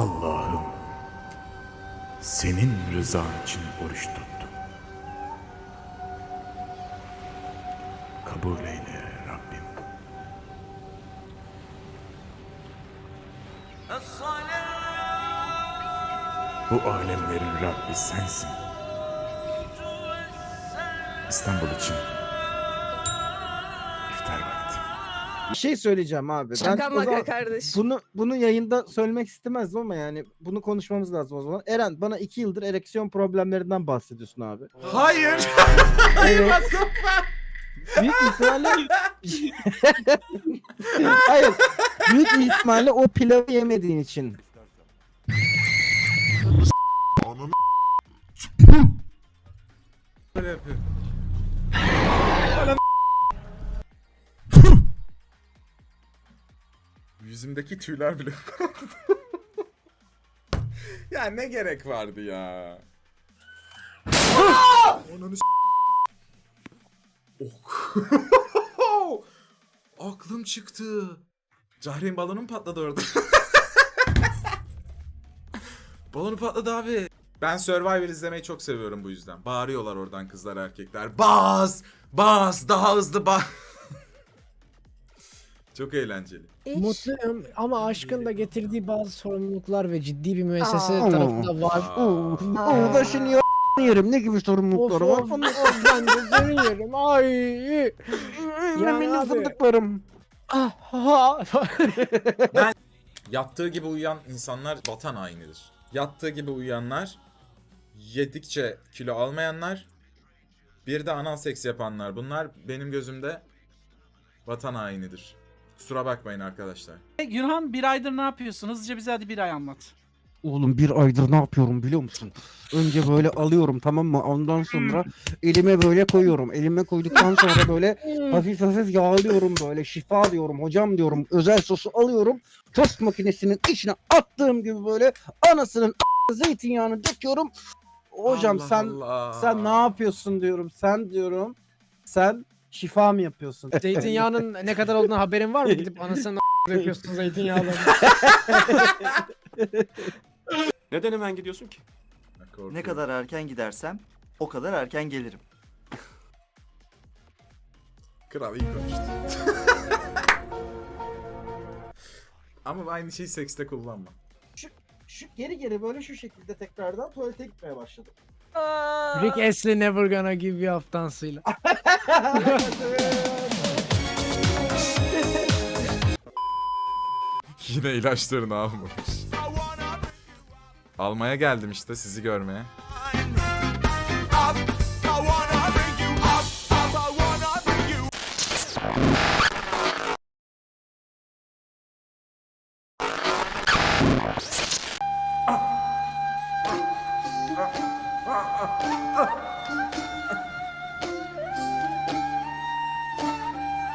Allah'ım senin rızan için oruç tuttum. Kabul eyle Rabbim. Bu alemlerin Rabbi sensin. İstanbul için Bir şey söyleyeceğim abi. Şaka ben o maka zaman kardeş. bunu bunu yayında söylemek istemezdim ama yani bunu konuşmamız lazım o zaman. Eren bana iki yıldır ereksiyon problemlerinden bahsediyorsun abi. Hayır. Evet. büyük ihtimalle Hayır. Büyük ihtimalle o pilavı yemediğin için. Böyle yapıyor. Yüzümdeki tüyler bile Ya ne gerek vardı ya? Ananı Ok. Aklım çıktı. Cahreyn balonum patladı orada. Balonu patladı abi. Ben Survivor izlemeyi çok seviyorum bu yüzden. Bağırıyorlar oradan kızlar erkekler. Bas! Bas! Daha hızlı bas! Çok eğlenceli. Mutluyum ama aşkın da getirdiği bazı sorumluluklar ve ciddi bir müessese Aa. tarafında var. Aa. Oo da şimdi ya yerim ne gibi Of sorumlulukları var? of of ben de seni yerim. Ay. Yani benim abi. fındıklarım. Ah, ha. Yattığı gibi uyuyan insanlar vatan hainidir. Yattığı gibi uyuyanlar, yedikçe kilo almayanlar, bir de anal seks yapanlar. Bunlar benim gözümde vatan hainidir. Kusura bakmayın arkadaşlar. Gürhan bir aydır ne yapıyorsun? Hızlıca bize hadi bir ay anlat. Oğlum bir aydır ne yapıyorum biliyor musun? Önce böyle alıyorum tamam mı? Ondan sonra elime böyle koyuyorum. Elime koyduktan sonra böyle hafif hafif yağlıyorum böyle. Şifa diyorum hocam diyorum. Özel sosu alıyorum. Tost makinesinin içine attığım gibi böyle anasının a- zeytinyağını döküyorum. Hocam Allah sen Allah. sen ne yapıyorsun diyorum. Sen diyorum. Sen şifa mı yapıyorsun? Zeytinyağının ne kadar olduğuna haberin var mı? Gidip anasını döküyorsun zeytinyağlarını. Neden hemen gidiyorsun ki? Korkuyorum. Ne kadar erken gidersem o kadar erken gelirim. Kral iyi konuştu. Ama aynı şeyi sekste kullanma. Şu geri geri böyle şu şekilde tekrardan tuvalete gitmeye başladım. Rick Astley never gonna give you up dansıyla. Yine ilaçlarını almamış. Almaya geldim işte sizi görmeye. 啊啊啊。